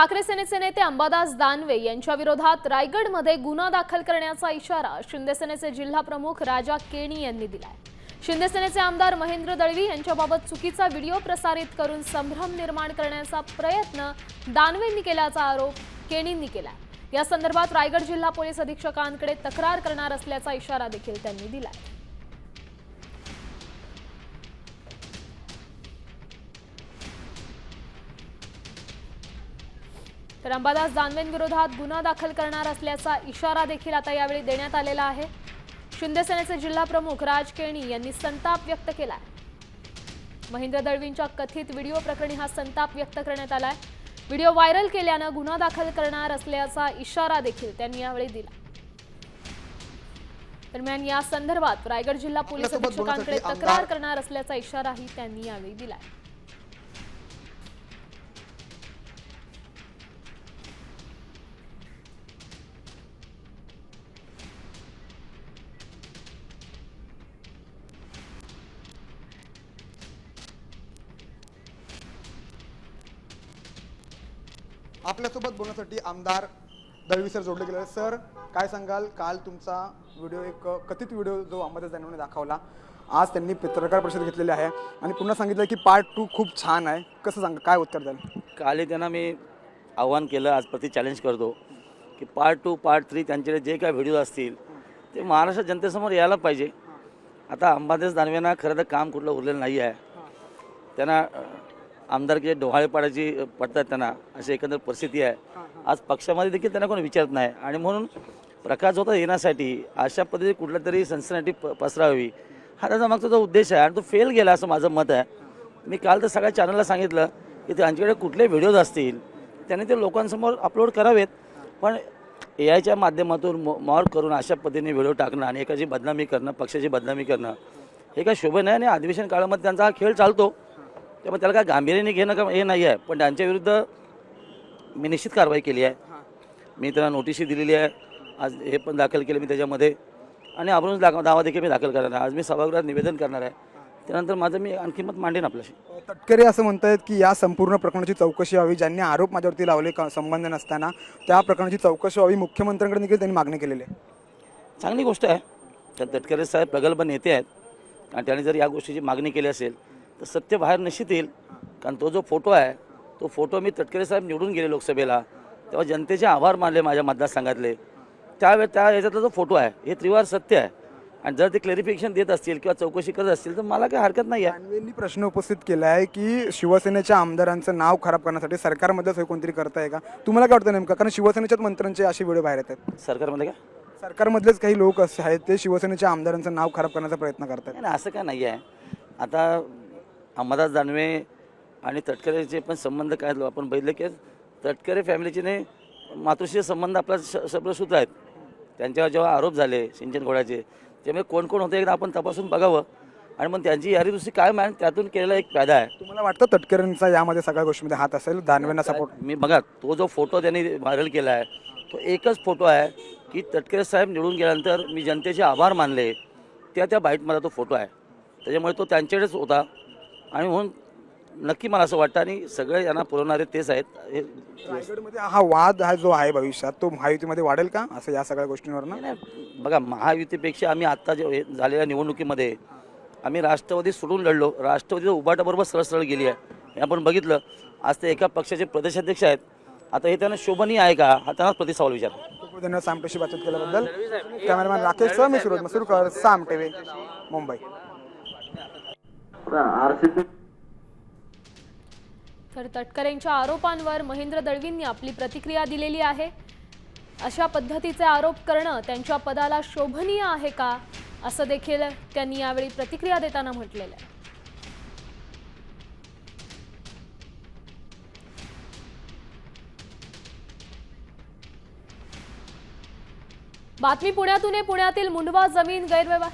ठाकरे सेनेचे नेते अंबादास दानवे यांच्या विरोधात रायगडमध्ये गुन्हा दाखल करण्याचा इशारा शिंदे सेनेचे जिल्हा प्रमुख राजा केणी यांनी दिलाय. शिंदे सेनेचे आमदार महेंद्र दळवी यांच्याबाबत चुकीचा व्हिडिओ प्रसारित करून संभ्रम निर्माण करण्याचा प्रयत्न दानवेंनी केल्याचा आरोप केणींनी केला या संदर्भात रायगड जिल्हा पोलीस अधीक्षकांकडे तक्रार करणार असल्याचा इशारा देखील त्यांनी दिलाय. तर अंबादास दानवेंविरोधात गुन्हा दाखल करणार असल्याचा इशारा देखील आता यावेळी देण्यात आलेला आहे. शिंदे सेनेचे जिल्हा प्रमुख राज केणी यांनी संताप व्यक्त केलाय. महेंद्र दळवींच्या कथित व्हिडिओ प्रकरणी हा संताप व्यक्त करण्यात आलाय. व्हिडिओ व्हायरल केल्यानं गुन्हा दाखल करणार असल्याचा इशारा देखील त्यांनी यावेळी दिला. दरम्यान या संदर्भात रायगड जिल्हा पोलीस अधीक्षकांकडे तक्रार करणार असल्याचा इशाराही त्यांनी यावेळी दिलाय. आपल्यासोबत बोलण्यासाठी आमदार दळवी सर जोडले गेले. सर काय सांगाल? काल तुमचा व्हिडिओ एक कथित व्हिडिओ जो अंबादास दानवेने दाखवला. आज त्यांनी पत्रकार परिषद घेतलेली आहे. आणि पुन्हा सांगितलं की पार्ट टू खूप छान आहे. कसं सांगा? काय उत्तर द्याल? काल त्यांना मी आव्हान केलं आज प्रति चॅलेंज करतो की पार्ट टू पार्ट थ्री त्यांच्याकडे जे काय व्हिडिओ असतील ते महाराष्ट्र जनतेसमोर यायला पाहिजे. आता अंबादास दानवेंना खरं तर काम कुठलं उरलेलं नाही आहे त्यांना अ, आमदारकीचे डोहाळे पाडायची पडतात त्यांना. अशी एकंदर परिस्थिती आहे. आज पक्षामध्ये देखील त्यांना कोणी विचारत नाही. आणि म्हणून प्रकाश होता येण्यासाठी अशा पद्धतीने कुठल्या तरी सनसनाटी प पसरावी हा त्याचा मागचा जो उद्देश आहे. आणि तो फेल गेला असं माझं मत आहे. मी काल तर सगळ्या चॅनलला सांगितलं की त्यांच्याकडे कुठले व्हिडिओज असतील त्यांनी ते लोकांसमोर अपलोड करावेत. पण ए आयच्या माध्यमातून मॉ मॉर्क करून अशा पद्धतीने व्हिडिओ टाकणं आणि एकाची बदनामी करणं पक्षाची बदनामी करणं हे काय शोभन आहे आणि अधिवेशन काळामध्ये त्यांचा हा खेळ चालतो. त्यामुळे त्याला काय गांभीर्याने घेणं का हे नाही आहे पण त्यांच्या विरुद्ध मी निश्चित कारवाई केली आहे. मी त्यांना नोटीसही दिलेली आहे. आज हे पण दाखल केलं मी त्याच्यामध्ये. आणि आपण दाखव दावा देखील मी दाखल करणार आहे. आज मी सभागृहात निवेदन करणार आहे. त्यानंतर माझं मी आणखी मत मांडेन आपल्याशी. तटकरे असं म्हणतायत की या संपूर्ण प्रकरणाची चौकशी व्हावी ज्यांनी आरोप माझ्यावरती लावले का- संबंध नसताना त्या प्रकरणाची चौकशी व्हावी मुख्यमंत्र्यांकडे देखील त्यांनी मागणी केलेली आहे. चांगली गोष्ट आहे. तर तटकरे साहेब प्रगल्भ नेते आहेत. आणि त्यांनी जर या गोष्टीची मागणी केली असेल तर सत्य बाहेर निश्चित येईल. कारण तो जो फोटो आहे तो फोटो मी तटकरे साहेब निवडून गेले लोकसभेला. तेव्हा जनतेचे आभार मानले माझ्या मतदारसंघातले. त्यावेळे त्या याच्यातला जो फोटो आहे हे त्रिवार सत्य आहे. आणि जर ते क्लॅरिफिकेशन देत असतील किंवा चौकशी करत असतील तर मला काही हरकत नाही आहे प्रश्न उपस्थित केला आहे की शिवसेनेच्या आमदारांचं नाव खराब करण्यासाठी सरकारमध्येच हे कोणतरी करताय का? तुम्हाला काय वाटतं नेमकं? कारण शिवसेनेच्याच मंत्र्यांचे असे व्हिडिओ बाहेर येतात. सरकारमध्ये काय? सरकारमधलेच काही लोक असे आहेत ते शिवसेनेच्या आमदारांचं नाव खराब करण्याचा प्रयत्न करतात असं काय नाही आहे आता अंबादास दानवे आणि तटकरेचे पण संबंध काय? आपण बघितले की तटकरे फॅमिलीचे ने मातृश्री संबंध आपला शब्दसूत्र आहेत. त्यांच्यावर जेव्हा आरोप झाले सिंचन घोड्याचे त्यामुळे कोण कोण होते एकदा आपण तपासून बघावं. आणि मग त्यांची यारी दुसरी काय मान त्यातून केलेला एक फायदा आहे. तुम्हाला वाटतं तटकरेंचा यामध्ये सगळ्या गोष्टीमध्ये हात असेल? दानवेंना सपोर्ट मी बघा तो जो फोटो त्यांनी व्हायरल केला आहे तो एकच फोटो आहे की तटकरे साहेब निवडून गेल्यानंतर मी जनतेचे आभार मानले. त्या त्या बाईटमध्ये तो फोटो आहे. त्याच्यामुळे तो त्यांच्याकडेच होता. आणि म्हणून नक्की मला असं वाटतं आणि सगळे यांना पुरवणारे तेच आहेत. हे रायगडमध्ये हा वाद हा जो आहे भविष्यात तो महायुतीमध्ये वाढेल का? असं या सगळ्या गोष्टींवर नाही, नाही. बघा महायुतीपेक्षा आम्ही आत्ता जे हे झालेल्या निवडणुकीमध्ये आम्ही राष्ट्रवादी सोडून लढलो. राष्ट्रवादीचं उभाटाबरोबर सरळ सरळ गेली आहे. हे आपण बघितलं. आज ते एका पक्षाचे प्रदेशाध्यक्ष आहेत. आता हे त्यांना शोभनीय आहे का? हा त्यांनाच प्रति सवाल विचार. खूप खूप धन्यवाद सामटेशी बातचीत केल्याबद्दल. कॅमेरामॅन राकेश सह मी सुरज मसूरकर साम टीव्ही मुंबई. तर तटकरेंच्या आरोपांवर महेंद्र दळवींनी आपली प्रतिक्रिया दिलेली आहे. अशा पद्धतीचे आरोप करणं त्यांच्या पदाला शोभनीय आहे का असं देखील त्यांनी यावेळी प्रतिक्रिया देताना म्हटलेलं आहे. बातमी पुण्यातून पुण्यातील मुंडवा जमीन गैरव्यवहार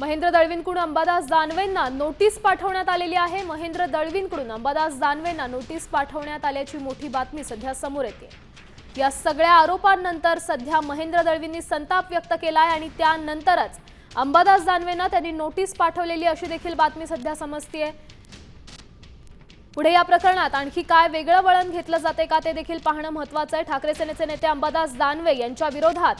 महेंद्र दळवींकडून अंबादास दानवेंना नोटीस पाठवण्यात आलेली आहे. महेंद्र दळवींकडून अंबादास दानवेंना नोटीस पाठवण्यात आल्याची मोठी बातमी सध्या समोर येते. या सगळ्या आरोपांनंतर सध्या महेंद्र दळवींनी संताप व्यक्त केला आहे आणि त्यानंतरच अंबादास दानवेंना त्यांनी नोटीस पाठवलेली अशी देखील बातमी सध्या समजतीये. पुढे या प्रकरणात आणखी काय वेगळं वळण घेतलं जाते का ते देखील पाहणं महत्वाचं आहे. ठाकरे सेनेचे नेते अंबादास दानवे यांच्या विरोधात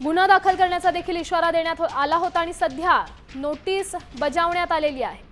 गुन्हा दाखल करण्याचा देखील इशारा देण्यात आला होता आणि सध्या नोटीस बजावण्यात आलेली आहे.